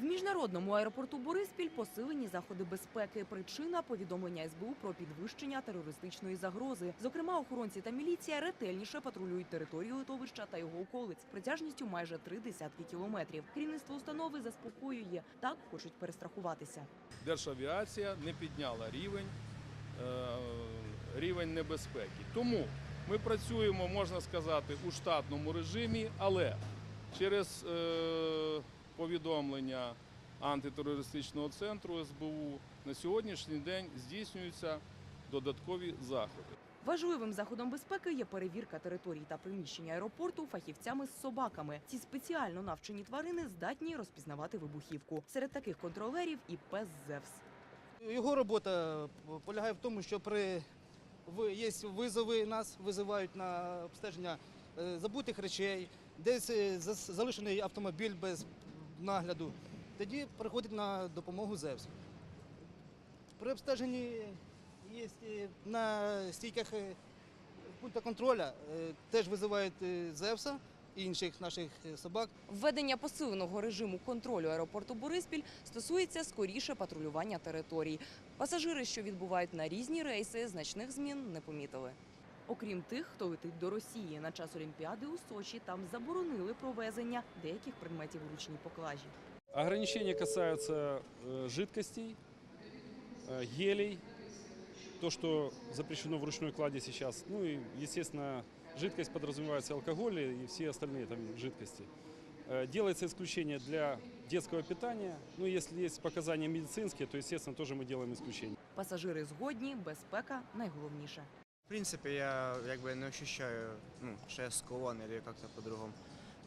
В міжнародному аеропорту Бориспіль посилені заходи безпеки. Причина повідомлення СБУ про підвищення терористичної загрози. Зокрема, охоронці та міліція ретельніше патрулюють територію литовища та його околиць протяжністю майже три десятки кілометрів. Керівництво установи заспокоює так, хочуть перестрахуватися. Державіація не підняла рівень, е, рівень небезпеки. Тому ми працюємо, можна сказати, у штатному режимі, але через е, повідомлення антитерористичного центру СБУ на сьогоднішній день здійснюються додаткові заходи. Важливим заходом безпеки є перевірка територій та приміщення аеропорту фахівцями з собаками. Ці спеціально навчені тварини здатні розпізнавати вибухівку. Серед таких контролерів і пес Зевс. Його робота полягає в тому, що при є визови, нас визивають на обстеження е, забутих речей, десь е, залишений автомобіль без нагляду. Тоді приходить на допомогу ЗЕВС. При обстеженні є на стійках е, пункту контролю е, теж визивають е, ЗЕВСа інших наших собак. Введення посиленого режиму контролю аеропорту Бориспіль стосується скоріше патрулювання територій. Пасажири, що відбувають на різні рейси, значних змін не помітили. Окрім тих, хто летить до Росії на час Олімпіади у Сочі, там заборонили провезення деяких предметів у ручній поклажі. Ограничения касаются э, жидкостей, э, гелей, то, что запрещено в ручной кладе сейчас. Ну и, естественно, жидкость подразумевается алкоголь и все остальные там жидкости. Э, Делается исключение для детского питания. Ну, если есть показания медицинские, то, естественно, тоже мы делаем исключение. Пасажири згодні, безпека найголовніше. В принципе, я якби не ощущаю, ну, что я скован или как-то по-другому.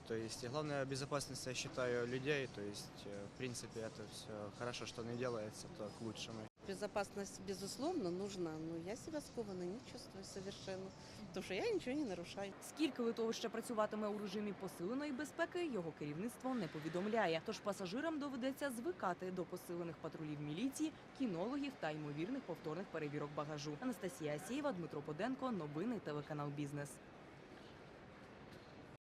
То есть, и главная безопасность, я считаю, людей. То есть, э, в принципе, это все хорошо, что не делается, то к лучшему. Безопасность, безусловно, нужна, но я себя скованно не чувствую совершенно, потому что я ничего не нарушаю. Скільки литовище працюватиме у режимі посиленої безпеки, його керівництво не повідомляє. Тож пасажирам доведеться звикати до посилених патрулів міліції, кінологів та ймовірних повторних перевірок багажу. Анастасія Асєєва, Дмитро Поденко. Новини телеканал Бізнес.